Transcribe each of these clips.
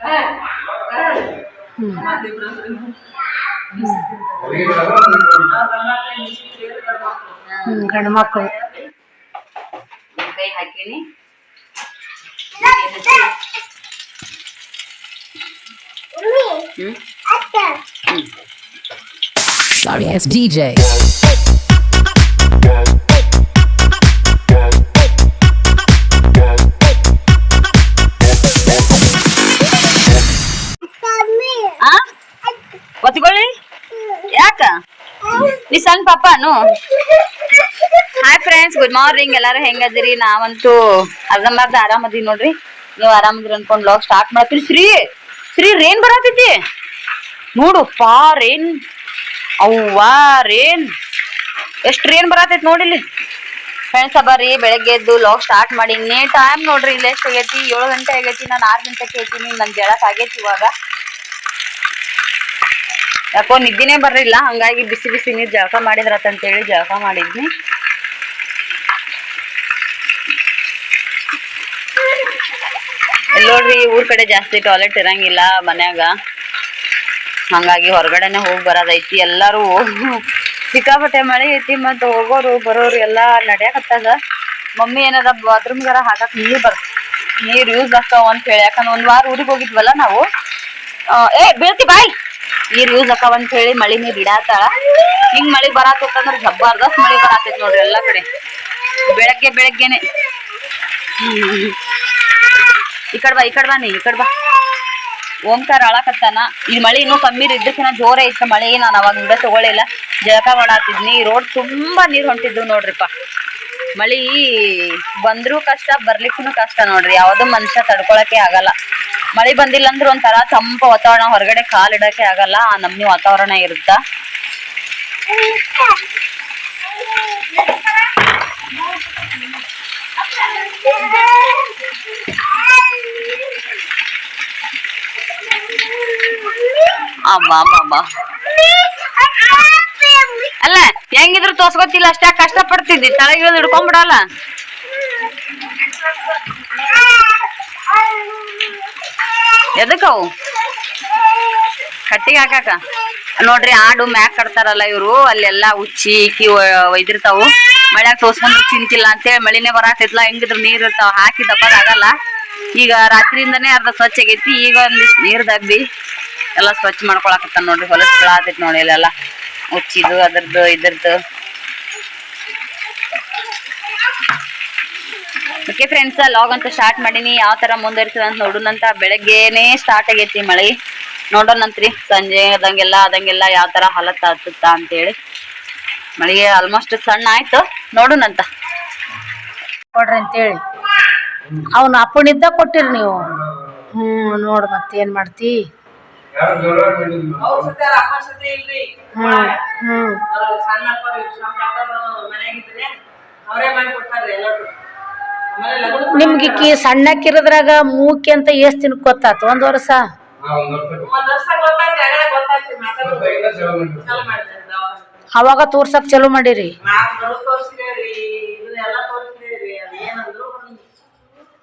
ಹ್ಮ್ ಹ್ಮ್ ಗಂಡು ಮಕ್ಕಳು ಕೈ ಹಾಕಿನಿ Sorry, it's DJ. ಸಣ್ಣ ಪಾಪನು. ಹಾಯ್ ಫ್ರೆಂಡ್ಸ್ ಗುಡ್ ಮಾರ್ನಿಂಗ್ ಎಲ್ಲಾರು ಹೆಂಗದಿರಿ? ನಾವಂತೂ ಅರ್ಧಂಬರ್ಧ ಆರಾಮದಿ ನೋಡ್ರಿ. ನೀವು ಆರಾಮದ್ರಿ ಅನ್ಕೊಂಡ್ ಲಾಗ್ ಸ್ಟಾರ್ಟ್ ಮಾಡ್ತೀರಿ. ಶ್ರೀ ಶ್ರೀ ರೇನ್ ಬರತೈತಿ. ನೋಡು, ಪಾ ರೇನ್ ಅವ್ವಾ ರೇನ್ ಎಷ್ಟ್ ರೇನ್ ಬರತೈತಿ ನೋಡಿಲ್ಲಿ. ಫ್ರೆಂಡ್ಸ್ ಬರ್ರಿ ಬೆಳಗ್ಗೆ ಎದ್ದು ಲಾಗ್ ಸ್ಟಾರ್ಟ್ ಮಾಡಿ. ಮಾಡೀನಿ ಟೈಮ್ ನೋಡ್ರಿ, ಇಲ್ಲಿ ಎಷ್ಟು ಆಗೈತಿ? ಏಳು ಗಂಟೆ ಆಗೈತಿ, ನಾನು ಆರು ಗಂಟೆಗೆ ಹೇಳ್ತೀನಿ ನನ್ಗೆ ಹೇಳಕ್ ಆಗೈತಿ ಇವಾಗ. ಯಾಕೋ ನಿದ್ದಿನೇ ಬರ್ಲಿಲ್ಲ. ಹಂಗಾಗಿ ಬಿಸಿ ಬಿಸಿ ನೀರ್ ಜಳಕ ಮಾಡಿದ್ರತಂತೇಳಿ ಜಳಕ ಮಾಡಿದ್ನಿ. ನೋಡ್ರಿ, ಊರ್ ಕಡೆ ಜಾಸ್ತಿ ಟಾಯ್ಲೆಟ್ ಇರಂಗಿಲ್ಲ ಮನ್ಯಾಗ. ಹಂಗಾಗಿ ಹೊರಗಡೆನೆ ಹೋಗಿ ಬರೋದೈತಿ ಎಲ್ಲಾರು ಸಿಕ್ಕಾಪಟ್ಟೆ ಮಳೆ ಐತಿ ಮತ್ತೆ ಹೋಗೋರು, ಬರೋರು ಎಲ್ಲ ನಡ್ಯಾಕತ್ತದ ಮಮ್ಮಿ ಏನದ ಬಾತ್ರೂಮ್ ಗರ ಹಾಕಕ್ ನೀರು ಬರ್, ನೀರು ಯೂಸ್ ಆಗ್ತಾವ ಅಂತ ಹೇಳಿ ಯಾಕಂದ್ರೆ ಒಂದ್ ವಾರ ಊರಿಗೆ ಹೋಗಿದ್ವಲ್ಲ ನಾವು. ಏ, ಬೀಳ್ತಿ ಬಾಯ್. ನೀರ್ ಯೂಸ್ ಆಕಾವ ಅಂತ ಹೇಳಿ, ಮಳಿ ನೀರ್ ಇಡಾತಾಳ ಹಿಂಗ್ ಮಳಿ ಬರಾತಂದ್ರ ಜಬರ್ದಸ್ತ್ ಮಳಿ ಬರಾತೈತಿ ನೋಡ್ರಿ ಎಲ್ಲಾ ಕಡೆ. ಬೆಳಗ್ಗೆ ಬೆಳಗ್ಗೆನೆ. ಈ ಕಡೆ ಬಾ, ಈ ಕಡೆ ಬಾ ನೀ, ಈ ಕಡೆ ಬಾ. ಓಂಕಾರ ಅಳಕತ್ತಾನ ಈ ಮಳಿ ಇನ್ನೂ ಕಮ್ಮಿ ಇದ್ದಕ್ಕಿನ ಜೋರ ಇತ್ತು ಮಳಿ. ನಾನು ಅವಾಗ ಹಿಂಗ ತಗೊಳಿಲ್ಲ. ಜಳಕ ಮಾಡಾತಿದ್ನಿ. ರೋಡ್ ತುಂಬಾ ನೀರ್ ಹೊಂಟಿದ್ವು ನೋಡ್ರಿಪ್ಪ. ಮಳಿ ಬಂದ್ರೂ ಕಷ್ಟ ಬರ್ಲಿಕ್ಕೂ ಕಷ್ಟ ನೋಡ್ರಿ. ಯಾವ್ದು ಮನುಷ್ಯ ತಡ್ಕೊಳಕೆ ಆಗಲ್ಲ. ಮಳಿ ಬಂದಿಲ್ಲ ಅಂದ್ರೆ ಒಂಥರ ತಂಪ ವಾತಾವರಣ, ಹೊರಗಡೆ ಕಾಲ್ ಇಡಕ್ಕೆ ಆಗಲ್ಲ, ಆ ನಮ್ನಿ ವಾತಾವರಣ ಇರುತ್ತ? ಅಲ್ಲ, ಹೆಂಗಿದ್ರು ತೋರ್ಸ್ಕೊತಿಲ್ಲ ಅಷ್ಟೇ ಕಷ್ಟ ಪಡ್ತಿದ್ದಿ ತಳಗ ಇಳಿದು ಎದಕ್ಕವು ಕಟ್ಟಿಗೆ ಹಾಕಾಕ? ನೋಡ್ರಿ ಆಡು ಮ್ಯಾಕ್ ಕಟ್ತಾರಲ್ಲ ಇವರು, ಅಲ್ಲೆಲ್ಲ ಉಚ್ಚಿ ಇಕ್ಕಿ ಒಯ್ದಿರ್ತಾವು. ಮಳ್ಯಾಗ ತೋರ್ಸ್ಕೊಂಡ್ರೆ ಚಿಂತಿಲ್ಲ ಅಂತೇಳಿ ಮಳಿನೇ ಬರಾತೈತ್ಲ ಹೆಂಗಿದ್ರು ನೀರ್ ಇರ್ತಾವ, ಹಾಕಿ ದಪ್ಪದಾಗಲ್ಲ ಈಗ ರಾತ್ರಿಯಿಂದನೇ ಅರ್ಧ ಸ್ವಚ್ಛ ಆಗೈತಿ, ಈಗ ಒಂದಿಷ್ಟು ನೀರ್ ದಬ್ಬಿ ಎಲ್ಲ ಸ್ವಚ್ಛ ಮಾಡ್ಕೊಳಕತ್ತ ನೋಡ್ರಿ ಹೊಲಸ್ ಬೀಳಾತೈತಿ ನೋಡಿ ಇಲ್ಲೆಲ್ಲ ಉಚ್ಚಿದು, ಅದ್ರದ್ದು, ಇದ್ರದ್ದು. ಓಕೆ ಫ್ರೆಂಡ್ಸ್ ಲಾಗ್ ಅಂತ ಸ್ಟಾರ್ಟ್ ಮಾಡೀನಿ. ಯಾವ ತರ ಮುಂದುವರಿಸಿದ ಅಂತ ನೋಡೋಣಂತ ಬೆಳಗ್ಗೆನೆ ಸ್ಟಾರ್ಟ್ ಆಗೈತಿ ಮಳೆ. ನೋಡೋಣಂತ್ರಿ ಸಂಜೆ ಅದಂಗೆಲ್ಲ ಅದಂಗೆಲ್ಲ ಯಾವ ತರ ಹಾಲತ್ ಹತ್ತುತ್ತ ಅಂತೇಳಿ. ಮಳೆಗೆ ಆಲ್ಮೋಸ್ಟ್ ಸಣ್ಣ ಆಯ್ತು. ನೋಡೋಣಂತ ಕೊಡ್ರಿ ಅಂತೇಳಿ. ಅವನು ಅಪ್ಪನಿದ್ದ ಕೊಟ್ಟಿರಿ ನೀವು. ಹ್ಮ್ ನೋಡ್ ಮತ್ತೇನ್ ಮಾಡ್ತಿ? ಹ್ಮ್ ಹ್ಮ್. ನಿಮ್ಗೆ ಸಣ್ಣ ಸಣ್ಣಕ್ಕಿರದ್ರಾಗ ಮೂಕಿ ಅಂತ ಎಷ್ಟು ದಿನಕ್ಕೆ ಗೊತ್ತಾತು? ಒಂದ್ ವರ್ಷ? ಅವಾಗ. ತೋರ್ಸಕ್ ಚಲೋ ಮಾಡಿರಿ.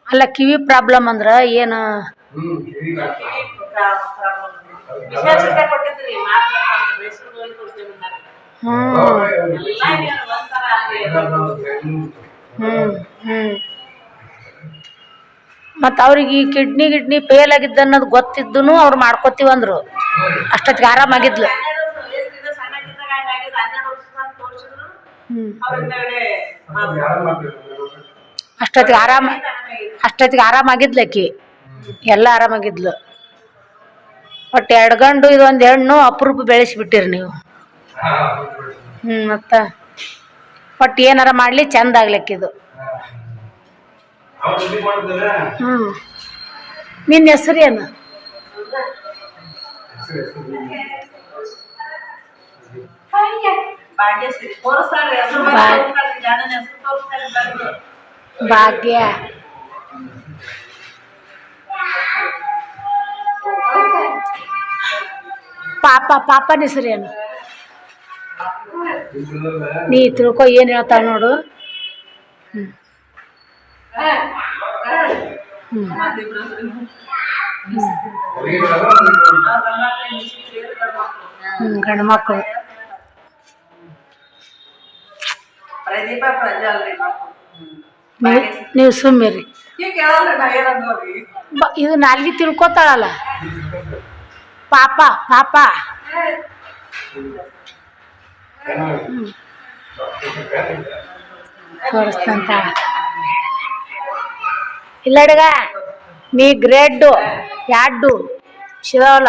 ಅಲ್ಲ ಕಿವಿ ಪ್ರಾಬ್ಲಮ್ ಅಂದ್ರ ಏನ? ಹ್ಮ್ ಹ್ಮ್ ಹ್ಮ್. ಮತ್ತ ಅವ್ರಿಗೆ ಈ ಕಿಡ್ನಿ ಗಿಡ್ನಿ ಫೇಲ್ ಆಗಿದ್ದ ಅನ್ನೋದು ಗೊತ್ತಿದ್ದೂ ಅವ್ರು ಮಾಡ್ಕೋತೀವಂದ್ರು ಅಷ್ಟೊತ್ತಿಗೆ ಆರಾಮಾಗಿದ್ಲು ಅಷ್ಟೊತ್ತಿಗೆ ಆರಾಮ, ಅಷ್ಟೊತ್ತಿಗೆ ಆರಾಮಾಗಿದ್ಲು ಆಕಿ. ಎಲ್ಲ ಆರಾಮಾಗಿದ್ಲು ಒಟ್ಟು ಎರಡು ಗಂಡು, ಇದೊಂದು ಹೆಣ್ಣು ಅಪರೂಪ ಬೆಳೆಸಿಬಿಟ್ಟಿರಿ ನೀವು. ಹ್ಮ್ ಮತ್ತ. ಒಟ್ಟು ಏನಾರ ಮಾಡ್ಲಿ ಚಂದ ನಿನ್ನ ಹೆಸರು ಏನು? ಭಾಗ್ಯ ಪಾಪ ಪಾಪನ ಹೆಸರು ಏನು? ನೀ ತಿಳ್ಕೊ ಏನ್ ಹೇಳ್ತಾಳ ನೋಡು. ಹ್ಮ್. ಹ್ಮ್ ಹ್ಮ್ ಗಂಡು ಮಕ್ಕಳು ಪ್ರದೀಪ ಪ್ರಜ್ವಲ್ರಿ ನೀವು ನೀವು ಸುಮ್ಮಿರಿ ಈಗ ಕೇಳಲ್ರಿ ನಾ ಏನಂದ್ ನೋಡ್ರಿ ಬ ಇದು ನಾಲ್ಗಿ ತಿಳ್ಕೊತಾಳಲ್ಲ ಪಾಪ ಪಾಪ ತೋರಿಸ್ತಂತ ಅದನ್ನ ನೀ ಗ್ರೇಡ್ ಮತ್ತೆ ಶಿವಲ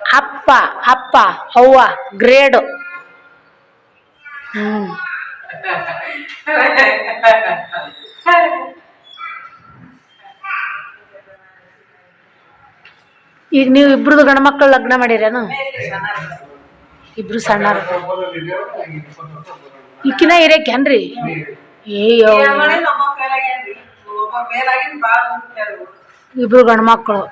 ಅಪ್ಪ ಅಪ್ಪ ಅವ್ವ ಗ್ರೇಡು ಹ್ಮ್. ಈಗ ನೀವು ಇಬ್ರದು ಗಂಡ ಮಕ್ಕಳು ಲಗ್ನ ಮಾಡಿರೇನು ಇಬ್ರು ಸಣ್ಣ ಈಕಿನ ಇರೇಕೇನ್ರಿ ಏಯೋ ಮಾಡಿ ಒಬ್ಬ ಫೇಲ್ ಆಗ್ಯಾನ್ರಿ ಒಬ್ಬ ಫೇಲ್ ಆಗಿದ್ ಬಾಳ ಹೋಗ್ತಾರೆ ಇಬ್ರು ಗಂಡ ಮಕ್ಕಳು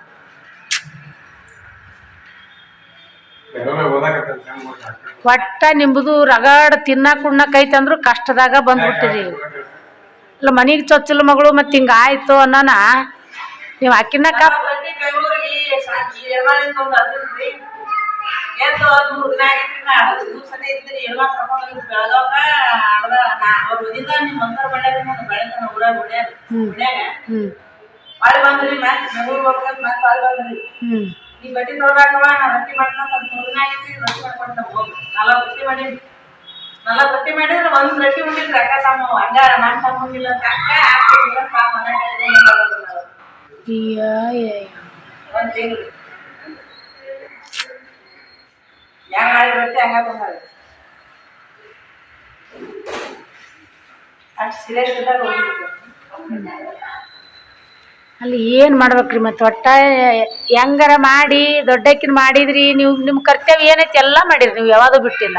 ಒಟ್ಟ ನಿಂಬುದು ರಗಡ್ ತಿನ್ನಾಕ ಉಣ್ಣಕ್ ಐತಂದ್ರು ಕಷ್ಟದಾಗ ಬಂದ್ಬಿಟ್ಟಿರಿ. ಇಲ್ಲ ಮನಿಗೆ ಚೊಚ್ಚಲ ಮಗಳು ಮತ್ತೆ ಹಿಂಗ ಆಯ್ತು ಅನ್ನೋಣ ನೀವು ಅಕ್ಕಿನ ಕಪ್. ಹ್ಞೂ ಬೆಂಗಳೂರಿಗೆ ನಾ ಹೋಗಿ ಬಟ್ಟಿ ತೊಳ್ದಾಕವ ನಾ ರೊಟ್ಟಿ ಮಾಡ್ಕೊಂತ ದಿನ ಆಗಿದ್ರಿ ರೊಟ್ಟಿ ಮಾಡ್ಕೊಂತ ಹೋಗಿ. ನಾಲ್ಕು ರೊಟ್ಟಿ ಮಾಡೀನಿ. ನಾಲ್ಕು ರೊಟ್ಟಿ ಮಾಡಿದ್ರೆ ಒಂದು ರೊಟ್ಟಿ ಉಂಡಿದ್ರೆ ಅಕ್ಕ ತಮ್ಮ ಹಂಗ ನಾನ್ ತಮ್ಮಂಗಿಲ್ಲ ಅಂತ ಅಕ್ಕ ಹೆಂಗ್ ಮಾಡಿ ರೊಟ್ಟಿ ಹಂಗ ಬಂದಾರೆ ಅಷ್ಟು ಸೀರಿಯಸ್ ಹೋಗಿದ್ದು ಅಲ್ಲಿ ಏನ್ ಮಾಡ್ಬೇಕ್ರಿ ಮತ್ತೆ ಒಟ್ಟ ಹೆಂಗಾರ ಮಾಡಿ, ದೊಡ್ಡಕ್ಕಿನ ಮಾಡಿದ್ರಿ, ನೀವು ನಿಮ್ ಕರ್ತವ್ಯ ಏನೈತಿ ಎಲ್ಲ ಮಾಡಿರಿ, ನೀವು ಯಾವಾಗೂ ಬಿಟ್ಟಿಲ್ಲ.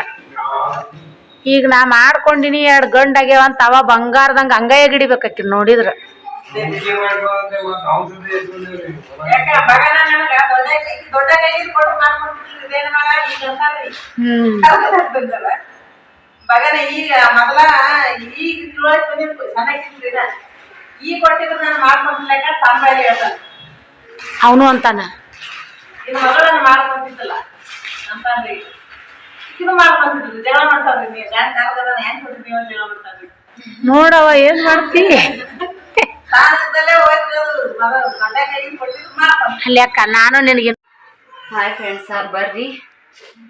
ಈಗ ನಾ ಮಾಡ್ಕೊಂಡಿನಿ, ಎರಡು ಗಂಡ್ ಆಗ್ಯಾವ ಅಂತ ಅವ ಬಂಗಾರದಂಗ ಹಂಗಾಯ ಗಿಡಿಬೇಕಿ ನೋಡಿದ್ರ. ಹುಡುಗಿ ಈಗ ಕೊಟ್ಟಿದ್ರು ನಾನು ಮಾಡ್ಕೊಂತಿಲ್ಲ ತಂಬಾರಿ ಹೇಳ್ತಾನೆ. ಅವನು ಅಂತಾನ? ಇದು ಮಗಳನ್ನ ಮಾಡ್ಕೊಂತಿದ್ದಲ್ಲ ಅಂತಾನ್ರಿ ಇದು. ಮಾಡ್ಕೊಂತಿದ್ರು ಜಗಳ ಮಾಡ್ತಾವ್ರಿ ನೀವು. ಯಾಕೆ ಕರ್ದದ ಹೆಂಗ್ ಕೊಟ್ಟಿದ್ದೀವಿ ಅಂತ ಜಗಳ ಮಾಡ್ತಾವ್ರಿ ನೋಡವ ಏನ್ ಮಾಡ್ತಿ? ಅಲ್ಲಕ್ಕ ನಾನು ನಿನಗೆ ಹಾಯ್ ಫ್ರೆಂಡ್ಸ್ ಬರ್ರಿ.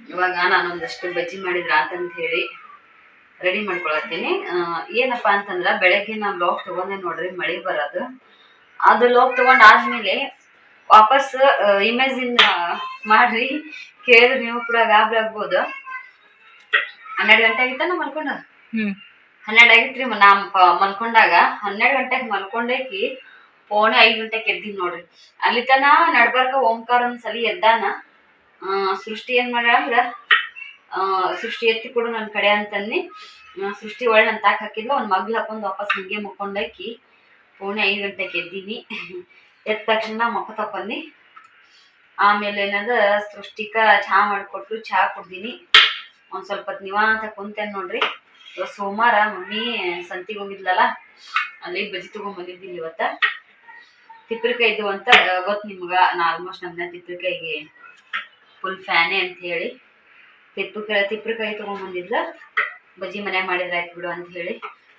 ಇವಾಗ ನಾನೊಂದಷ್ಟು ಬಜ್ಜಿ ಮಾಡಿದ್ರ ಅಂತಂತ ಹೇಳಿ. ರೆಡಿ ಮಾಡ್ಕೊಳತ್ತೀನಿ. ಏನಪ್ಪ ಅಂತಂದ್ರ ಬೆಳಗ್ಗೆ ನಾನು ಲಾಕ್ ತಗೊಂಡೆ ನೋಡ್ರಿ ಮಳೆ ಬರೋದು. ಅದು ಲಾಕ್ ತಗೊಂಡ್ ಆದ್ಮೇಲೆ ವಾಪಸ್ ಇಮೇಜಿನ್ ಮಾಡ್ರಿ. ಕೇಳಿದ್ರೆ ನೀವು ಕೂಡ ಗಾಬರಿ ಆಗ್ಬೋದು. ಹನ್ನೆರಡು ಗಂಟೆ ಆಗಿತ್ತ ನಾ ಮಲ್ಕೊಂಡ? ಹ್ಮ್. ಹನ್ನೆರಡು ಆಗಿತ್ರಿ ನಾ ಮಲ್ಕೊಂಡಾಗ. ಹನ್ನೆರಡು ಗಂಟೆಗೆ ಮಲ್ಕೊಂಡೇಕಿ ಪೋಣೆ ಐದು ಗಂಟೆಗೆ ಎದ್ದಿನಿ ನೋಡ್ರಿ. ಅಲ್ಲಿ ತನ ನಡ್ಬರ್ಕ ಓಂಕಾರ ಒಂದ್ಸಲಿ ಎದ್ದಾನ. ಸೃಷ್ಟಿ ಏನ್ ಮಾಡ್ಯಾಳ ಸೃಷ್ಟಿ ಎತ್ತಿ ಕೊಡು ನನ್ನ ಕಡೆ ಅಂತಂದು ಸೃಷ್ಟಿ ಒಳ್ಳೆ ನಾನು ತಾಕ್ ಹಾಕಿದ್ಲು. ಅವ್ನ ಮಗ್ಳು ಹಾಕೊಂಡು ವಾಪಸ್ ಹಿಂಗೆ ಮುಕ್ಕೊಂಡಾಕಿ ಪೂಣೆ ಐದು ಗಂಟೆಗೆ ಎದ್ದೀನಿ. ಎದ್ದ ತಕ್ಷಣ ಮಕ್ಕ ತಕೊಂಡಿ ಆಮೇಲೆ ಏನದ, ಸೃಷ್ಟಿಕ ಚಹಾ ಮಾಡಿಕೊಟ್ರು ಚಹಾ ಕುಡ್ದೀನಿ. ಒಂದು ಸ್ವಲ್ಪ ಹೊತ್ತು ನಿವಾಂತ ಕುಂತೇನೆ ನೋಡ್ರಿ. ಇವತ್ತು ಸೋಮವಾರ ಮಮ್ಮಿ ಸಂತಿಗೆ ಹೋಗಿದ್ಲಲ್ಲ, ಅಲ್ಲಿ ಬಜ್ಜಿ ತಗೊಂಡ್ ಬಂದಿದ್ದೀನಿ ಇವತ್ತ. ತಿಪ್ರಿಕಾಯಿ ಇದ್ದು ಅಂತ, ಗೊತ್ತು ನಿಮ್ಗೆ, ನಾ ಆಲ್ಮೋಸ್ಟ್ ನಮ್ಮನ್ನ ತಿಪ್ರಿಕಾಯಿಗೆ ಫುಲ್ ಫ್ಯಾನೇ ಅಂತ ಹೇಳಿ. ತಿಪ್ಪರಿಕಾಯಿ ಕೈ ತಗೊಂಡ್ ಬಂದಿದ್ಲ. ಬಜ್ಜಿ ಮನೆ ಮಾಡಿದ್ರೆ ಆಯ್ತು ಬಿಡು ಅಂತ ಹೇಳಿ.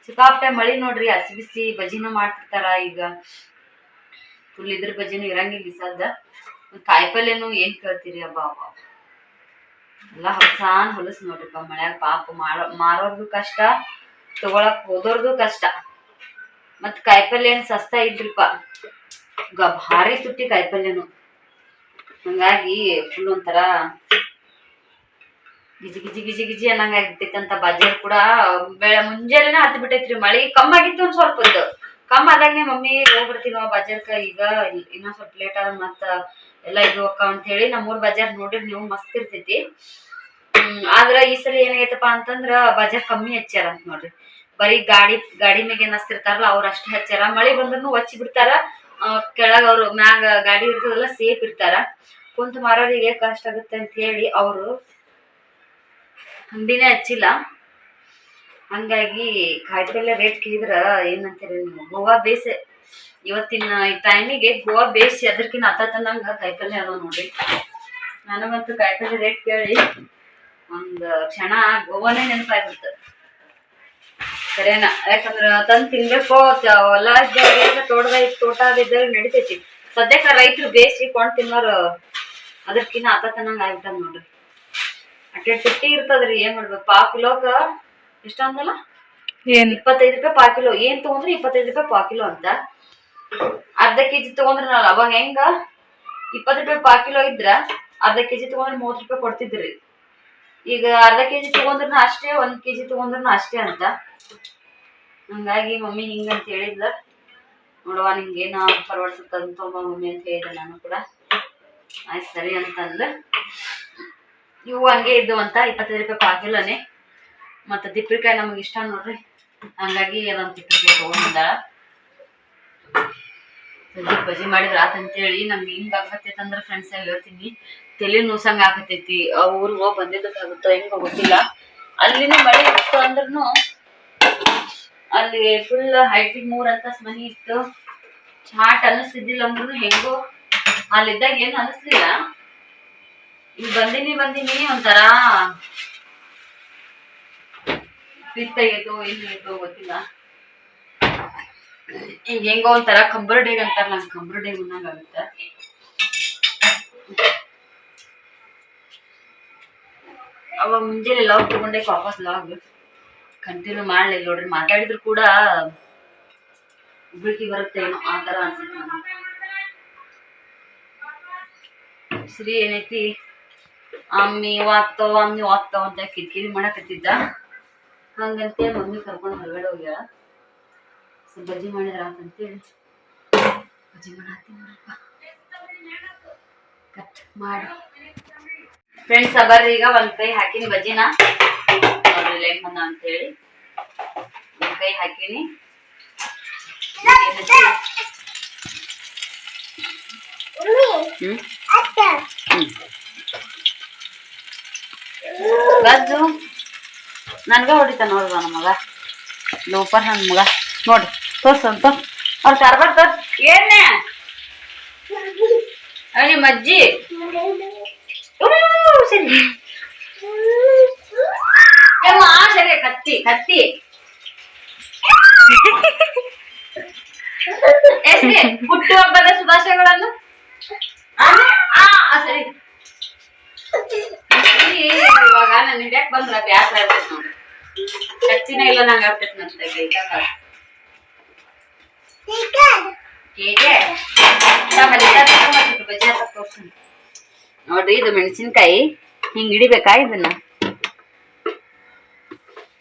ಸಿಕ್ಕಾಪಟ್ಟೆ ಮಳಿ ನೋಡ್ರಿ, ಹಸಿ ಬಿಸಿ ಬಜ್ಜಿನೂ ಮಾಡ್ತಿರ್ತಾರ ಈಗ. ಫುಲ್ ಇದ್ರ ಬಜ್ಜಿನೂ ಇರಂಗಿಲ್ಲ ಈ ಕಾಯಿಪಲ್ಯನು ಏನ್ ಕೇಳ್ತೀರಿ ಅಬ್ಬಾ ಅಬ್ಬಾ ಎಲ್ಲ ಹೊಸಾನ್ ಹೊಲಸ್ ನೋಡ್ರಿಪ್ಪ ಮಳ್ಯಾಗ ಪಾಪ ಮಾರೋ, ಮಾರೋರ್ದು ಕಷ್ಟ, ತಗೊಳಕ್ ಹೋದೋರ್ದು ಕಷ್ಟ. ಮತ್ ಕಾಯಿಪಲ್ಯ ಏನ್ ಸಸ್ತಾ ಇದ್ರಿಪ್ಪ. ಭಾರಿ ತುಟ್ಟಿ ಕಾಯಿಪಲ್ಯನು ಹಂಗಾಗಿ ಫುಲ್ ಒಂಥರ ಗಿಜಿ ಗಿಜಿ ಗಿಜಿ ಗಿಜಿ ಅನ್ನಂಗ ಆಗ್ಬಿಟ್ಟೈತಂತ ಬಜಾರ್ ಕೂಡ, ಬೆಳೆ ಮುಂಜಾನೆನ ಹತ್ತಿ ಬಿಟ್ಟೈತ್ರಿ ಮಳಿ. ಕಮ್ಮಿ ಆಗಿತ್ತು ಒಂದ್ ಸ್ವಲ್ಪ ಇದು ಕಮ್ಮಿ ಆದಾಗನೇ ಮಮ್ಮಿ ಹೋಗ್ಬಿಡ್ತೀವಿ ಬಜಾರ್ ಬಜಾರ್ಕ, ಈಗ ಇನ್ನ ಸ್ವಲ್ಪ ಲೇಟ್ ಆದ ಮತ್ತ ಎಲ್ಲ ಇದು ಅಕ್ಕ ಅಂತ ಹೇಳಿ ನಮ್ಮೂರ್ ಬಜಾರ್ ನೋಡಿರಿ ನೀವು ಮಸ್ತ್ ಇರ್ತೈತಿ. ಆದ್ರ ಈ ಸಲ ಏನಾಗೈತಪ್ಪ ಅಂತಂದ್ರ ಬಜಾರ್ ಕಮ್ಮಿ ಹಚ್ಚಾರ ಅಂತ ನೋಡ್ರಿ. ಬರೀ ಗಾಡಿ ಗಾಡಿ ಮೇಗೆ ಏನ್ ಹಚ್ತಿರ್ತಾರಲ್ಲ ಅವ್ರ ಅಷ್ಟ ಹಚ್ಚಾರ ಮಳೆ ಬಂದ್ರು ಹಚ್ಚಿ ಬಿಡ್ತಾರ. ಕೆಳಗ ಅವ್ರು ಮ್ಯಾಗ ಗಾಡಿ ಇರ್ತದಲ್ಲ ಸೇಫ್ ಇರ್ತಾರ. ಕುಂತ ಮಾರೋರಿಗೆ ಕಷ್ಟ ಆಗುತ್ತೆ ಅಂತ ಹೇಳಿ ಅವರು ಹಚ್ಚಿಲ್ಲ. ಹಂಗಾಗಿ ಕಾಯಿಪಲ್ಲೆ ರೇಟ್ ಕೇಳಿದ್ರ ಏನಂತೀರಿ ನೀವು? ಗೋವಾ ಬೇಸೆ. ಇವತ್ತಿನ ಈ ಟೈಮಿಗೆ ಗೋವಾ ಬೇಸಿ. ಅದಕ್ಕಿಂತ ತಂದಂಗ ಕಾಯಿಪಲ್ಲೆ ಅದಾವ ನೋಡ್ರಿ. ನನಗಂತೂ ಕಾಯಿಪಲ್ಲೆ ರೇಟ್ ಕೇಳಿ ಒಂದ್ ಕ್ಷಣ ಗೋವಾನೇ ನೆನಪಾಗ್ಬಿಡ್ತು ಸರಿನಾ? ಯಾಕಂದ್ರ ತಂದ್ ತಿನ್ಬೇಕು, ಹೊಲ ಇದ್ದವ್ರಿಗೆ ತೋಟದ ತೋಟ ಇದ್ದಾಗ ನಡಿತೈತಿ. ಸದ್ಯಕ್ಕ ರೈತರು ಬೇಸಿ ಕೊಂಡ್ ತಿನ್ನೋರು ಹತ್ತ ತಂದಂಗ ಆಗ್ಬಿಟ್ಟದ ನೋಡ್ರಿ. ಅಟ್ಟೆ ತುಟ್ಟಿ ಇರ್ತದ್ರಿ ಏನ್ ಮಾಡ್ಬೇಕು? ಪಾ ಕಿಲೋಕ ಎಷ್ಟ ಅಂದಲ್ಲ? ಏನ್? ಇಪ್ಪತ್ತೈದು ರೂಪಾಯಿ ಪಾ ಕಿಲೋ. ಏನ್ ತಗೊಂಡ್ರಿ ಇಪ್ಪತ್ತೈದು ರೂಪಾಯಿ ಪಾ ಕಿಲೋ ಅಂತ. ಅರ್ಧ ಕೆಜಿ ತಗೊಂಡ್ರ ನಾವು ಅವಾಗ ಹೆಂಗ? ಇಪ್ಪತ್ತು ರೂಪಾಯಿ ಪಾ ಕಿಲೋ ಇದ್ರ ಅರ್ಧ ಕೆಜಿ ತಗೊಂಡ್ರೆ ಮೂವತ್ತು ರೂಪಾಯಿ ಕೊಡ್ತಿದ್ರಿ. ಈಗ ಅರ್ಧ ಕೆಜಿ ತಗೊಂಡ್ರನ ಅಷ್ಟೇ ಒಂದ್ ಕೆಜಿ ತಗೊಂಡ್ರನ ಅಷ್ಟೇ ಅಂತ. ಹಂಗಾಗಿ ಮಮ್ಮಿ ಹಿಂಗಂತ ಹೇಳಿದ್ಲ. ನೋಡುವ ನಿಂಗೇನ ಪರವಡಿಸುತ್ತಂತ ಮಮ್ಮಿ ಅಂತ ಹೇಳಿದೆ ನಾನು ಕೂಡ. ಆಯ್ತು ಸರಿ ಅಂತಂದ್ಲ. ಇವು ಹಂಗೆ ಇದ್ದು ಅಂತ ಇಪ್ಪತ್ತೈದು ರೂಪಾಯಿ ಪಾಕಿಲನೇ ಮತ್ತು ತಿಪ್ಪಿಕಾಯಿ ನಮಗೆ ಇಷ್ಟ ನೋಡ್ರಿ. ಹಂಗಾಗಿ ಅದೊಂದು ತಿಪ್ಪಿಕಾಯಿ ತೊಗೊಂಡಿದ್ದಾಳ ಬಜಿ ಮಾಡಿದ್ರ ಆತಂತೇಳಿ ನಮ್ಗೆ ಹಿಂಗ ಆಗತೈತೆ ಅಂದ್ರೆ ಫ್ರೆಂಡ್ಸ್ ಹೇಳ್ತೀನಿ. ತಲೆ ನುಸಂಗ್ ಆಗತೈತಿ ಆ ಊರಿಗೆ ಹೋಗಿ ಬಂದಿದ್ದಕ್ಕಾಗುತ್ತೋ ಹೆಂಗೋ ಗೊತ್ತಿಲ್ಲ. ಅಲ್ಲಿನ ಮಳೆ ಇತ್ತು ಅಂದ್ರೂ ಅಲ್ಲಿ ಫುಲ್ ಹೈಟಿಗೆ ಮೂರ್ ಅಂತಸ್ ಮನಿ ಇತ್ತು. ಚಾಟ್ ಅನ್ನಿಸ್ತಿದ್ದಿಲ್ಲ ಅಂದ್ರೂ ಹೆಂಗೋ ಅಲ್ಲಿದ್ದಾಗ ಏನು ಅನಿಸ್ಲಿಲ್ಲ ಇಲ್ಲಿ ಬಂದಿನಿ ಬಂದಿನಿ ಒಂಥರ ಏನು ಏಟು ಗೊತ್ತಿಲ್ಲ. ಈಗ ಹೆಂಗೋ ಒಂಥರ ಕಂಬರ್ ಡೇಗ್ ಅಂತಾರ, ನಂಗೆ ಕಂಬರ್ ಡೇಗ್ ಆಗುತ್ತೆ. ಅವ ಮುಂಜಾನೆ ಲಾಗ್ ತಗೊಂಡೆ, ವಾಪಸ್ ಲಾಗ್ ಕಂಟಿನ್ಯೂ ಮಾಡ್ಲಿಲ್ಲ ನೋಡ್ರಿ, ಮಾತಾಡಿದ್ರು ಕೂಡ ಉಬ್ಳಿಕೆ ಬರುತ್ತೆ ಏನೋ ಆ ಥರ ಅನ್ಸುತ್ತೆ ಶ್ರೀ ಏನೈತಿ? ಅಮ್ಮಿ ಓದ್ತಾವ ಅಮ್ಮಿ ಓದ್ತಾವ ಅಂತ ಕಿರಿಕಿರಿ ಮಾಡಕತ್ತಿದ್ದ. ಹಂಗಂತೆ ಮಮ್ಮಿ ಕರ್ಕೊಂಡು ಹೊರಗಡೆ ಹೋಗ್ಯಾಳ. ಸ್ವಲ್ಪ ಬಜ್ಜಿ ಮಾಡಿದ್ರ ಅಂತೇಳಿ ಬಜ್ಜಿ ಕಟ್ ಮಾಡಿ. ಫ್ರೆಂಡ್ಸ್ ಬರ್ರಿ ಈಗ ಒಂದ್ ಕೈ ಹಾಕಿನಿ ಬಜ್ಜಿನ. ನೋಡ್ರಿ ಬಂದ ಅಂತೇಳಿ. ಒಂದ್ ಕೈ ಹಾಕಿನಿ? ಹ್ಮ್? ಹ್ಮ್. ಗಜ್ಜು ನನಗೆ ಹೊಡಿತ ನಮ್ಮ ಮಗ. ಲೋಪರ್ ನನ್ನ ಮಗ. ನೋಡ್ರಿ ತೋರ್ಸ ಅಂತ. ಅವ್ರ ಕಾರ್ಬಾರ್ ತೋರ್ಸ್. ಏನೇ ನಿಮ್ಮ ಅಜ್ಜಿ. ಸರಿ. ಸರಿ, ಕತ್ತಿ ಕತ್ತಿ. ಹುಟ್ಟು ಹಬ್ಬದ ಶುಭಾಶಯಗಳನ್ನು. ಸರಿ. ಇವಾಗ ಬಂದ್ರ ಬ್ಯಾಸ ನೋಡ್ರಿ ಇಲ್ಲ ನಂಗೆ ನೋಡ್ರಿ, ಇದು ಮೆಣಸಿನ್ಕಾಯಿ. ಹಿಂಗ್ ಹಿಡಿಬೇಕಾ ಇದನ್ನ?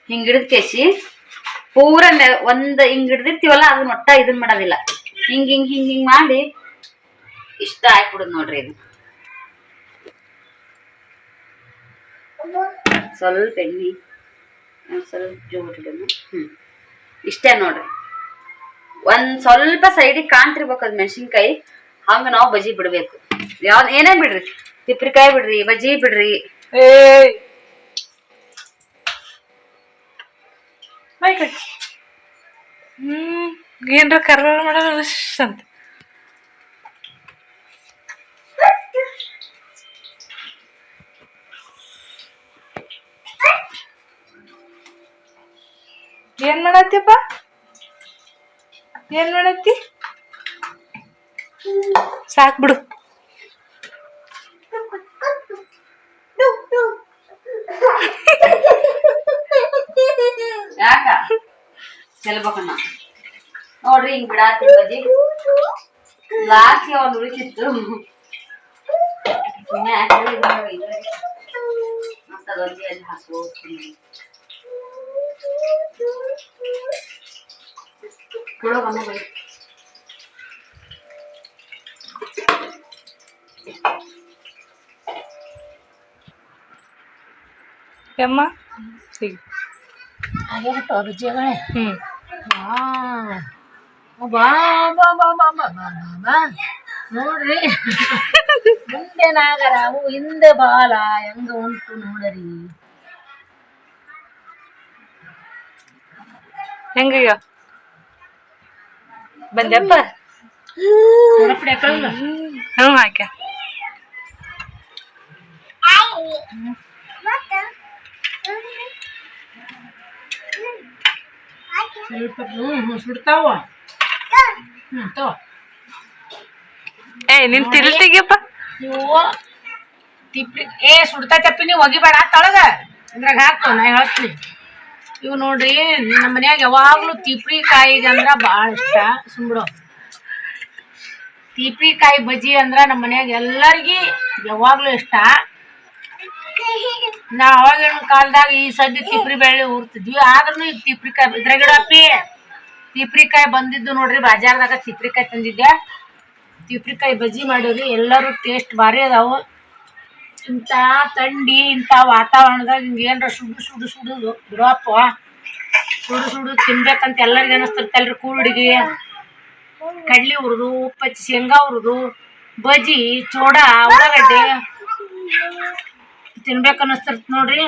ಹಿಂಗ್ ಹಿಡಿದ ಕೇಸಿ ಪೂರ ಒಂದ್ ಹಿಂಗ್ ಹಿಡ್ದಿರ್ತೀವಲ್ಲ ಅದನ್ನ ಒಟ್ಟ ಇದನ್ ಮಾಡೋದಿಲ್ಲ. ಹಿಂಗ್ ಹಿಂಗ್ ಹಿಂಗ್ ಹಿಂಗ್ ಮಾಡಿ ಇಷ್ಟ ಹಾಕ್ಬಿಡುದು ನೋಡ್ರಿ ಇದು. ಸ್ವಲ್ಪ ಎಣ್ಣೆ ಸ್ವಲ್ಪ ಜೋಡಿಡೋಣ ಹ್ಞೂ ಇಷ್ಟೇ ನೋಡ್ರಿ. ಒಂದು ಸ್ವಲ್ಪ ಸೈಡಿಗೆ ಕಾಣ್ತಿರ್ಬೇಕು ಅದು ಮೆಣಸಿನ್ಕಾಯಿ. ಹಂಗೆ ನಾವು ಬಜಿ ಬಿಡಬೇಕು. ಯಾವ್ದು ಏನೇ ಬಿಡ್ರಿ. ತಿಪ್ರಿಕಾಯಿ ಬಿಡ್ರಿ, ಬಜ್ಜಿ ಬಿಡ್ರಿ. ಹ್ಮ್, ಏನ್ರ ಕರ್ರ ಮಾಡೋಣ ಅಂತ ಏನ್ ಮಾಡತ್ತೀಪ್ಪ ಏನ್ ಮಾಡತ್ತಿ? ಸಾಕ್ ಬಿಡು. ಯಾಕ? ಚೆಲ್ಬೇಕನ್ನ ನೋಡ್ರಿ, ಹಿಂಗ್ ಬಿಡಾತಿ ಬಜಿ ಲಾಸ್ಟ್ಗೆ ಒಂದ್ ಉಳಿತಿತ್ತು ಸುಮ್ನೆ ಹಾಕಿದ್ರೆ ಇದ್ರಾಗ ಇದ್ರಾಗ ಮತ್ತ್ ಅದೊಂದೇ ಅಲ್ಲಿ ಹಾಕ್ಬೋದು இவ்வளோ பண்ண போய் ఏమ్మా అదే పబ్జీగా ನೋಡ್ರಿ ಮುಂದೆ ನಾಗರಾವು ಹಿಂದೆ ಬಾಲ ಹೆಂಗ ಉಂಟು ನೋಡ್ರಿ ಹೆಂಗಯ್ಯ ಅಕ್ಕಂಗ? ಹ್ಞೂ ತಗೋ ಏ, ನಿನ್ ನೀವು ತಿಪ್ಪಿ ಏ, ಸುಡ್ತಾ ತಪ್ಪಿ ನೀವು ಒಗಿಬೇಡ ತಳಗ. ಇದ್ರಾಗ ಹಾಕು, ನಾ ಹೇಳ್ತೀನಿ. ಇವು ನೋಡ್ರಿ ನಮ್ಮ ಮನ್ಯಾಗ ಯಾವಾಗ್ಲೂ ತಿಪ್ರಿ ಕಾಯಿ ಅಂದ್ರ ಭಾಳ ಇಷ್ಟ. ಸುಂಬಿಡು ತಿಪ್ರಿ ಕಾಯಿ ಬಜ್ಜಿ ಅಂದ್ರ ನಮ್ಮ ಮನ್ಯಾಗ ಎಲ್ಲರಿಗಿ ಯಾವಾಗ್ಲೂ ಇಷ್ಟ. ನಾ ಅವಾಗಿನ ಕಾಲದಾಗ ಈ ಸದ್ಯ ತಿಪ್ರಿ ಬೆಳ್ಳಿ ಊರ್ತಿದ್ವಿ ಆದ್ರೂ ಈಗ ತಿಪ್ರಿ ಕಾಯಿ ಇದ್ರಾಗಿಡಪ್ಪಿ ತಿಪ್ರಿ ಕಾಯಿ ಬಂದಿದ್ದು ನೋಡ್ರಿ, ಬಾಜಾರ್ದಾಗ ತಿಪ್ರಿ ಕಾಯಿ ತಂದಿದ್ದೆ. ತಿಪ್ರಿಕಾಯಿ, ಬಜ್ಜಿ ಮಾಡಿವ್ರಿ. ಎಲ್ಲರೂ ಟೇಸ್ಟ್ ಭಾರಿ ಅದಾವು. ಇಂಥ ಥಂಡಿ, ಇಂಥ ವಾತಾವರಣದಾಗ ಹಿಂಗೆ ಏನರ ಸುಡು ಸುಡು ಸುಡುದು ಬಿಡಪ್ಪ. ಸುಡು ಸುಡು ತಿನ್ಬೇಕಂತ ಎಲ್ಲರಿಗೆ ಅನಿಸ್ತಿರ್ತಲ್ರಿ ಕೂಡಿಗೆ ಕಡ್ಲಿ ಹುರಿದು, ಉಪ್ಪಚ್ಚಿ ಶೇಂಗಾ ಹುರಿದು, ಬಜ್ಜಿ, ಚೋಡ, ಉಳ್ಳಾಗಡ್ಡೆ ತಿನ್ಬೇಕು ಅನ್ನಿಸ್ತಿರ್ತ ನೋಡ್ರಿ.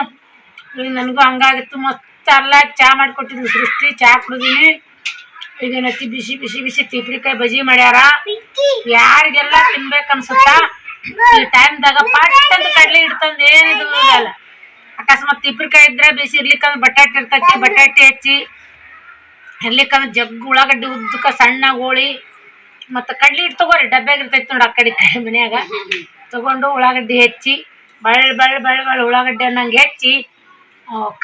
ನನಗೂ ಹಂಗಾಗಿತ್ತು. ಮಸ್ತ್ ಅಲ್ಲ ಚಾ ಮಾಡಿಕೊಟ್ಟಿದ್ವಿ. ಸೃಷ್ಟಿ ಚಾ ಕುಡಿದೀನಿ. ಈಗ ಬಿಸಿ ಬಿಸಿ ಬಿಸಿ ತಿಪ್ರಿಕಾಯಿ ಬಜ್ಜಿ ಮಾಡ್ಯಾರ. ಯಾರಿಗೆಲ್ಲ ತಿನ್ಬೇಕು ಅನ್ಸುತ್ತಾ ಈ ಟೈಮ್ದಾಗ ಪಟ್ ಅಂತ ಕಡ್ಲಿ ಇಡ್ತಂದ್ ಏನಿದು ಇರಲ್ಲ ಅಕಸ್ಮಾತ್ ತಿಪ್ರಿಕಾಯಿ ಇದ್ರೆ ಬಿಸಿ ಇರ್ಲಿಕ್ಕಂದ್ರೆ ಬಟಾಟೆ ಇರ್ತೈತಿ, ಬಟಾಟೆ ಹೆಚ್ಚಿ ಇರ್ಲಿಕ್ಕಂದ್ರೆ ಜಗ್ಗು ಉಳ್ಳಾಗಡ್ಡಿ ಉದ್ದಕ್ಕ ಸಣ್ಣ ಗೋಳಿ ಮತ್ತು ಕಡ್ಲಿ ಹಿಟ್ಟು ತಗೋರಿ ಡಬ್ಬ್ಯಾಗ ಇರ್ತೈತಿ ನೋಡಿ ಆ ಕಡೆ ಕಡೆ ಮನ್ಯಾಗ. ತಗೊಂಡು ಉಳ್ಳಾಗಡ್ಡಿ ಹೆಚ್ಚಿ, ಬಳ್ಳ ಬಳ್ಳ ಬಳ್ಳ ಬಳ್ಳ ಉಳ್ಳಾಗಡ್ಡಿ ಅನ್ನಂಗೆ ಹೆಚ್ಚಿ